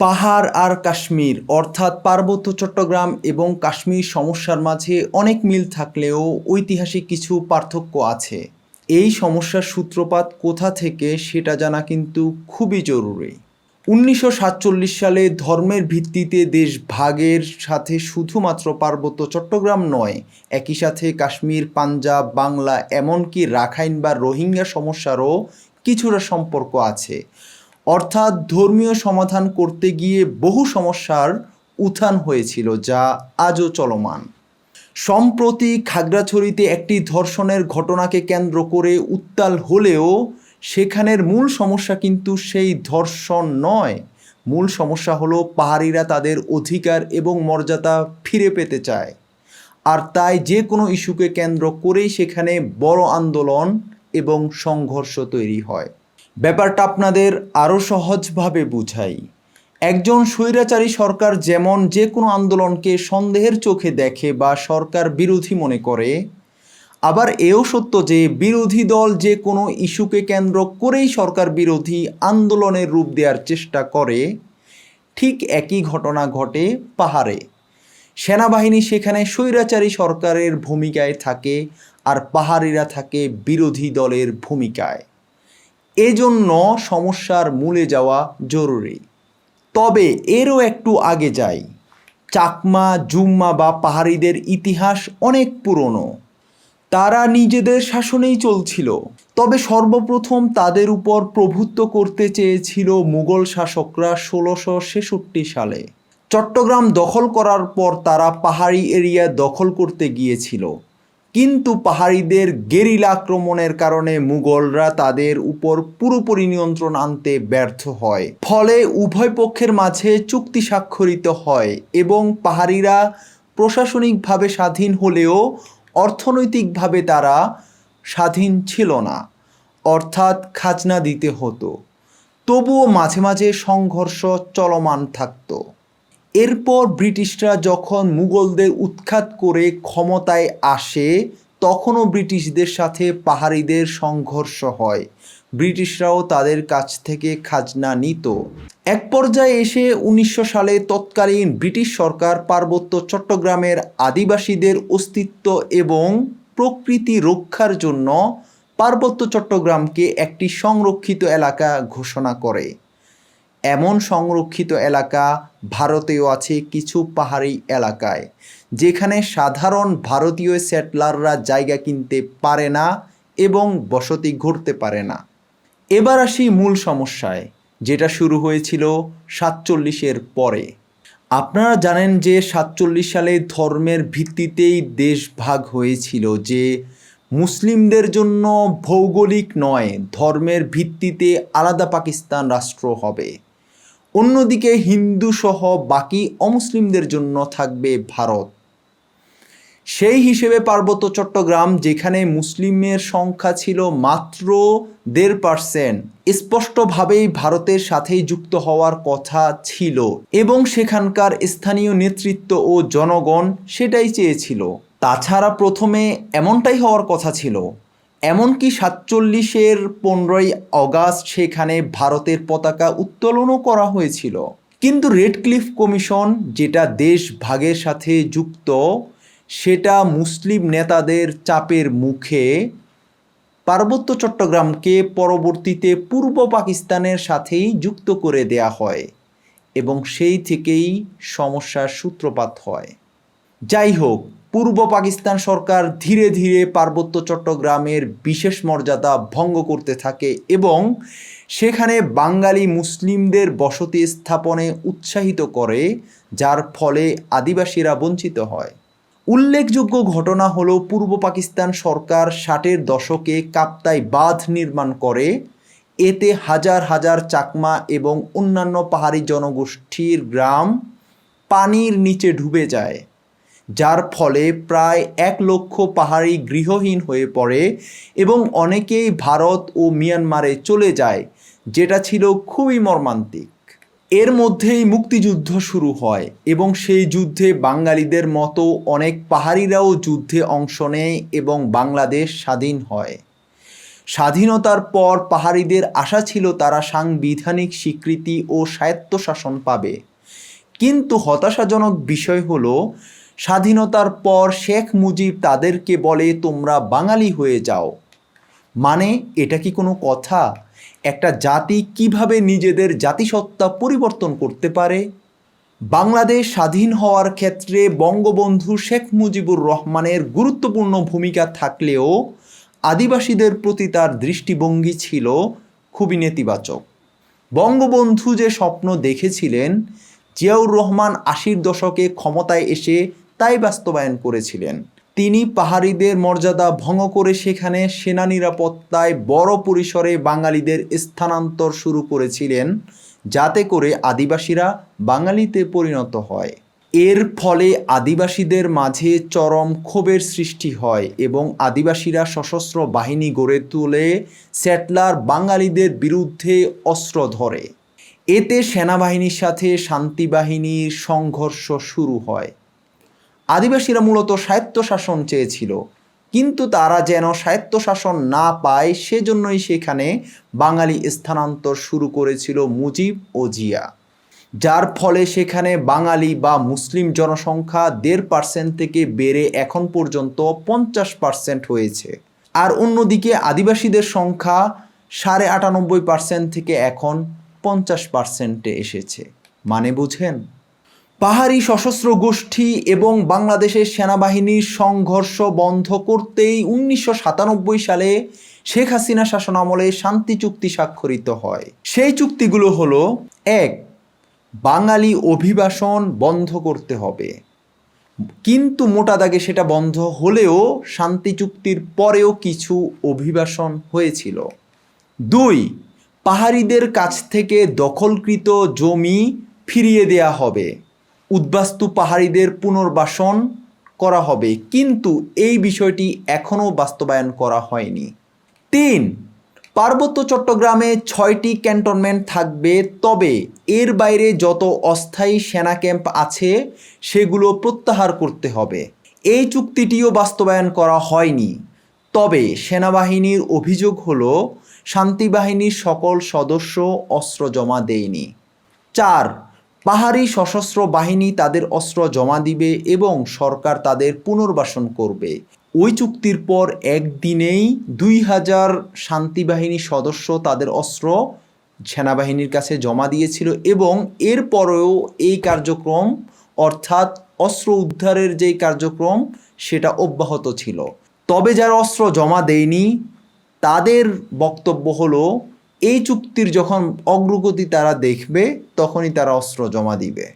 পাহাড় আর কাশ্মীর, অর্থাৎ পার্বত্য চট্টগ্রাম এবং কাশ্মীর সমস্যার মাঝে অনেক মিল থাকলেও ঐতিহাসিক কিছু পার্থক্য আছে। এই সমস্যার সূত্রপাত কোথা থেকে সেটা জানা কিন্তু খুবই জরুরি। উনিশশো সাতচল্লিশ সালে ধর্মের ভিত্তিতে দেশ ভাগের সাথে শুধুমাত্র পার্বত্য চট্টগ্রাম নয়, একই সাথে কাশ্মীর, পাঞ্জাব, বাংলা, এমনকি রাখাইন বা রোহিঙ্গা সমস্যারও কিছুটা সম্পর্ক আছে। অর্থাৎ ধর্মীয় সমাধান করতে গিয়ে বহু সমস্যার উত্থান হয়েছিল যা আজও চলমান। সম্প্রতি খাগড়াছড়িতে একটি ধর্ষণের ঘটনাকে কেন্দ্র করে উত্তাল হলেও সেখানের মূল সমস্যা কিন্তু সেই ধর্ষণ নয়। মূল সমস্যা হলো পাহাড়িরা তাদের অধিকার এবং মর্যাদা ফিরে পেতে চায়। আর তাই যে কোনো ইস্যুকে কেন্দ্র করেই সেখানে বড় আন্দোলন এবং সংঘর্ষ তৈরি হয়। ব্যাপারটা আপনাদের আরও সহজভাবে বুঝাই। একজন স্বৈরাচারী সরকার যেমন যে কোনো আন্দোলনকে সন্দেহের চোখে দেখে বা সরকার বিরোধী মনে করে, আবার এও সত্য যে বিরোধী দল যে কোনো ইস্যুকে কেন্দ্র করেই সরকার বিরোধী আন্দোলনের রূপ দেওয়ার চেষ্টা করে, ঠিক একই ঘটনা ঘটে পাহাড়ে। সেনাবাহিনী সেখানে স্বৈরাচারী সরকারের ভূমিকায় থাকে আর পাহাড়িরা থাকে বিরোধী দলের ভূমিকায়। এজন্য সমস্যার মূলে যাওয়া জরুরি। তবে এরও একটু আগে যাই। চাকমা, জুম্মা বা পাহাড়িদের ইতিহাস অনেক পুরনো। তারা নিজেদের শাসনেই চলছিল। তবে সর্বপ্রথম তাদের উপর প্রভুত্ব করতে চেয়েছিল মুঘল শাসকরা ষোলোশো ছেষট্টি সালে। চট্টগ্রাম দখল করার পর তারা পাহাড়ি এরিয়া দখল করতে গিয়েছিল। কিন্তু পাহাড়িদের গেরিলা আক্রমণের কারণে মুঘলরা তাদের উপর পুরোপুরি নিয়ন্ত্রণ আনতে ব্যর্থ হয়। ফলে উভয় পক্ষের মাঝে চুক্তি স্বাক্ষরিত হয় এবং পাহাড়িরা প্রশাসনিকভাবে স্বাধীন হলেও অর্থনৈতিকভাবে তারা স্বাধীন ছিল না, অর্থাৎ খাজনা দিতে হতো। তবুও মাঝে মাঝে সংঘর্ষ চলমান থাকতো। এরপর ব্রিটিশরা যখন মুঘলদের উৎখাত করে ক্ষমতায় আসে, তখনও ব্রিটিশদের সাথে পাহাড়িদের সংঘর্ষ হয়। ব্রিটিশরাও তাদের কাছ থেকে খাজনা নিত। এক পর্যায়ে এসে উনিশশো সালে তৎকালীন ব্রিটিশ সরকার পার্বত্য চট্টগ্রামের আদিবাসীদের অস্তিত্ব এবং প্রকৃতি রক্ষার জন্য পার্বত্য চট্টগ্রামকে একটি সংরক্ষিত এলাকা ঘোষণা করে। এমন সংরক্ষিত এলাকা ভারতেও আছে কিছু পাহাড়ি এলাকায়, যেখানে সাধারণ ভারতীয় সেটলাররা জায়গা কিনতে পারে না এবং বসতি গড়তে পারে না। এবার আসি মূল সমস্যায়, যেটা শুরু হয়েছিল সাতচল্লিশের পরে। আপনারা জানেন যে সাতচল্লিশ সালে ধর্মের ভিত্তিতেই দেশ ভাগ হয়েছিল যে মুসলিমদের জন্য ভৌগোলিক নয়, ধর্মের ভিত্তিতে আলাদা পাকিস্তান রাষ্ট্র হবে। অন্যদিকে হিন্দু সহ বাকি অমুসলিমদের জন্য থাকবে ভারত। সেই হিসেবে পার্বত্য চট্টগ্রাম, যেখানে মুসলিমের সংখ্যা ছিল মাত্র দেড় পার্সেন্ট স্পষ্টভাবেই ভারতের সাথেই যুক্ত হওয়ার কথা ছিল এবং সেখানকার স্থানীয় নেতৃত্ব ও জনগণ সেটাই চেয়েছিল। তাছাড়া প্রথমে এমনটাই হওয়ার কথা ছিল এমনকি সাতচল্লিশের পনেরোই অগাস্ট সেখানে ভারতের পতাকা উত্তোলনও করা হয়েছিল। কিন্তু রেড ক্লিফ কমিশন যেটা দেশ ভাগের সাথে যুক্ত, সেটা মুসলিম নেতাদের চাপের মুখে পার্বত্য চট্টগ্রামকে পরবর্তীতে পূর্ব পাকিস্তানের সাথেই যুক্ত করে দেয়া হয় এবং সেই থেকেই সমস্যার সূত্রপাত হয়। যাই হোক পূর্ব পাকিস্তান সরকার ধীরে ধীরে পার্বত্য চট্টগ্রামের বিশেষ মর্যাদা ভঙ্গ করতে থাকে এবং সেখানে বাঙালি মুসলিমদের বসতি স্থাপনে উৎসাহিত করে, যার ফলে আদিবাসীরা বঞ্চিত হয়। উল্লেখযোগ্য ঘটনা হলো পূর্ব পাকিস্তান সরকার ষাটের দশকে কাপ্তাই বাঁধ নির্মাণ করে, এতে হাজার হাজার চাকমা এবং অন্যান্য পাহাড়ি জনগোষ্ঠীর গ্রাম পানির নিচে ডুবে যায়। যার ফলে প্রায় এক লক্ষ পাহাড়ি গৃহহীন হয়ে পড়ে এবং অনেকেই ভারত ও মিয়ানমারে চলে যায়, যেটা ছিল খুবই মর্মান্তিক। এর মধ্যেই মুক্তিযুদ্ধ শুরু হয় এবং সেই যুদ্ধে বাঙালিদের মতো অনেক পাহাড়িরাও যুদ্ধে অংশ নেয় এবং বাংলাদেশ স্বাধীন হয়। স্বাধীনতার পর পাহাড়িদের আশা ছিল তারা সাংবিধানিক স্বীকৃতি ও স্বায়ত্তশাসন পাবে। কিন্তু হতাশাজনক বিষয় হলো স্বাধীনতার পর শেখ মুজিব তাদেরকে বলে, তোমরা বাঙালি হয়ে যাও। মানে এটা কি কোনো কথা? একটা জাতি কীভাবে নিজেদের জাতিসত্তা পরিবর্তন করতে পারে? বাংলাদেশ স্বাধীন হওয়ার ক্ষেত্রে বঙ্গবন্ধু শেখ মুজিবুর রহমানের গুরুত্বপূর্ণ ভূমিকা থাকলেও আদিবাসীদের প্রতি তার দৃষ্টিভঙ্গি ছিল খুবই নেতিবাচক। বঙ্গবন্ধু যে স্বপ্ন দেখেছিলেন, জিয়াউর রহমান আশির দশকে ক্ষমতায় এসে তাই বাস্তবায়ন করেছিলেন। তিনি পাহাড়িদের মর্যাদা ভঙ্গ করে সেখানে সেনা নিরাপত্তায় বড় পরিসরে বাঙালিদের স্থানান্তর শুরু করেছিলেন, যাতে করে আদিবাসীরা বাঙালিতে পরিণত হয়। এর ফলে আদিবাসীদের মাঝে চরম ক্ষোভের সৃষ্টি হয় এবং আদিবাসীরা সশস্ত্র বাহিনী গড়ে তুলে স্যাটলার বাঙালিদের বিরুদ্ধে অস্ত্র ধরে। এতে সেনাবাহিনীর সাথে শান্তি বাহিনীর সংঘর্ষ শুরু হয়। আদিবাসীরা মূলত স্বায়ত্তশাসন চেয়েছিল। কিন্তু তারা যেন স্বায়ত্তশাসন না পায়, সেজন্যই সেখানে বাঙালি স্থানান্তর শুরু করেছিল মুজিব ও জিয়া। যার ফলে সেখানে বাঙালি বা মুসলিম জনসংখ্যা দেড় পার্সেন্ট থেকে বেড়ে এখন পর্যন্ত পঞ্চাশ পার্সেন্ট হয়েছে। আর অন্যদিকে আদিবাসীদের সংখ্যা সাড়ে আটানব্বই পার্সেন্ট থেকে এখন পঞ্চাশ পার্সেন্টে এসেছে। মানে বুঝেন? পাহাড়ি সশস্ত্র গোষ্ঠী এবং বাংলাদেশের সেনাবাহিনীর সংঘর্ষ বন্ধ করতেই উনিশশো সাতানব্বই সালে শেখ হাসিনা শাসনামলে শান্তি চুক্তি স্বাক্ষরিত হয়। সেই চুক্তিগুলো হলো, এক, বাঙালি অভিবাসন বন্ধ করতে হবে। কিন্তু মোটা দাগে সেটা বন্ধ হলেও শান্তি চুক্তির পরেও কিছু অভিবাসন হয়েছিল। দুই, পাহাড়িদের কাছ থেকে দখলকৃত জমি ফিরিয়ে দেয়া হবে। উদ্বাস্তু পাহাড়িদের পুনর্বাসন করা হবে। কিন্তু এই বিষয়টি এখনও বাস্তবায়ন করা হয়নি। তিন, পার্বত্য চট্টগ্রামে ছয়টি ক্যান্টনমেন্ট থাকবে, তবে এর বাইরে যত অস্থায়ী সেনা ক্যাম্প আছে, সেগুলো প্রত্যাহার করতে হবে। এই চুক্তিটিও বাস্তবায়ন করা হয়নি। তবে সেনাবাহিনীর অভিযোগ হলো শান্তিবাহিনীর সকল সদস্য অস্ত্র জমা দেয়নি। চার পাহাড়ি সশস্ত্র বাহিনী তাদের অস্ত্র জমা দিবে এবং সরকার তাদের পুনর্বাসন করবে। ওই চুক্তির পর একদিনেই দুই হাজার শান্তিবাহিনী সদস্য তাদের অস্ত্র সেনাবাহিনীর কাছে জমা দিয়েছিল এবং এরপরেও এই কার্যক্রম, অর্থাৎ অস্ত্র উদ্ধারের যেই কার্যক্রম, সেটা অব্যাহত ছিল। তবে যারা অস্ত্র জমা দেয়নি, তাদের বক্তব্য হলো এই চুক্তির যখন অগ্রগতি তারা দেখবে, তখনই তারা অস্ত্র জমা দিবে।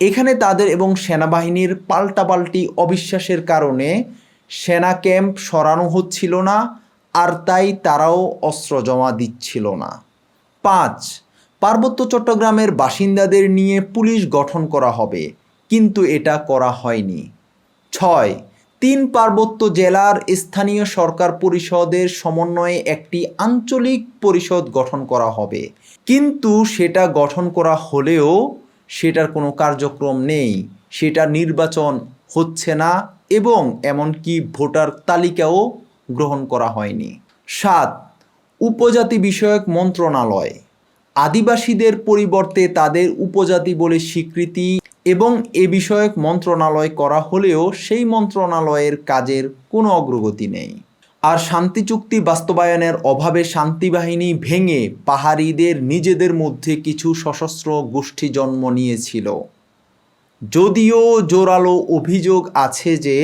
এখানে তাদের এবং সেনাবাহিনীর পাল্টাপাল্টি অবিশ্বাসের কারণে সেনা ক্যাম্প সরানো হচ্ছিল না, আর তাই তারাও অস্ত্র জমা দিচ্ছিল না। পাঁচ, পার্বত্য চট্টগ্রামের বাসিন্দাদের নিয়ে পুলিশ গঠন করা হবে, কিন্তু এটা করা হয়নি। ছয় তিন পার্বত্য জেলার স্থানীয় সরকার পরিষদের সমন্বয়ে একটি আঞ্চলিক পরিষদ গঠন করা হবে। কিন্তু সেটা গঠন করা হলেও সেটার কোনো কার্যক্রম নেই। সেটা নির্বাচন হচ্ছে না এবং এমনকি ভোটার তালিকাও গ্রহণ করা হয়নি। সাত, উপজাতি বিষয়ক মন্ত্রণালয়। আদিবাসীদের পরিবর্তে তাদের উপজাতি বলে স্বীকৃতি এবং এ বিষয়ক মন্ত্রণালয় করা হলেও সেই মন্ত্রণালয়ের কাজের কোনো অগ্রগতি নেই। আর শান্তি চুক্তি বাস্তবায়নের অভাবে শান্তি বাহিনী ভেঙে পাহাড়িদের নিজেদের মধ্যে কিছু সশস্ত্র গোষ্ঠী জন্ম নিয়েছিল। যদিও জোরালো অভিযোগ আছে যে,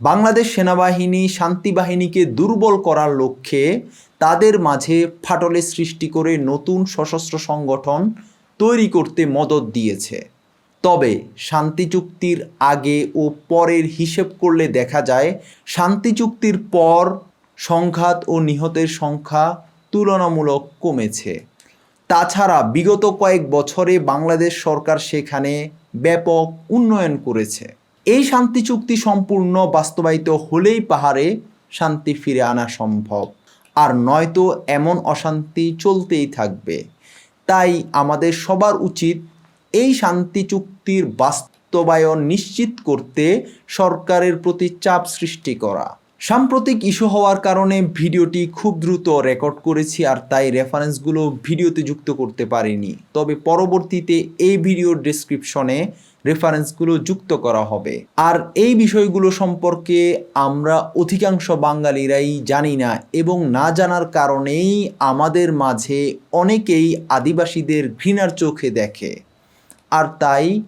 বাংলাদেশ সেনাবাহিনী শান্তি বাহিনীকে দুর্বল করার লক্ষ্যে তাদের মাঝে ফাটলে সৃষ্টি করে নতুন সশস্ত্র সংগঠন তৈরি করতে মদত দিয়েছে। তবে শান্তি চুক্তির আগে ও পরের হিসেব করলে দেখা যায়, শান্তি চুক্তির পর সংঘাত ও নিহতের সংখ্যা তুলনামূলক কমেছে। তাছাড়া বিগত কয়েক বছরে বাংলাদেশ সরকার সেখানে ব্যাপক উন্নয়ন করেছে। এই শান্তি চুক্তি সম্পূর্ণ বাস্তবায়িত হলেই পাহাড়ে শান্তি ফিরে আনা সম্ভব। আর নয়তো এমন অশান্তি চলতেই থাকবে। তাই আমাদের সবার উচিত এই শান্তি চুক্তির বাস্তবায়ন নিশ্চিত করতে সরকারের প্রতি চাপ সৃষ্টি করা। সাম্প্রতিক ইস্যু হওয়ার কারণে ভিডিওটি খুব দ্রুত রেকর্ড করেছি আর তাই রেফারেন্সগুলো ভিডিওতে যুক্ত করতে পারিনি। তবে পরবর্তীতে এই ভিডিওর ডেসক্রিপশনে রেফারেন্সগুলো যুক্ত করা হবে। আর এই বিষয়গুলো সম্পর্কে আমরা অধিকাংশ বাঙালিরাই জানি না এবং না জানার কারণেই আমাদের মাঝে অনেকেই আদিবাসীদের ঘৃণার চোখে দেখে। আর তাই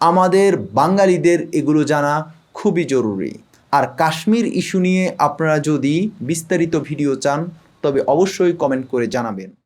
আমাদের বাঙালিদের এগুলো জানা খুবই জরুরি। আর কাশ্মীর ইস্যু নিয়ে আপনারা যদি বিস্তারিত ভিডিও চান, তবে অবশ্যই কমেন্ট করে জানাবেন।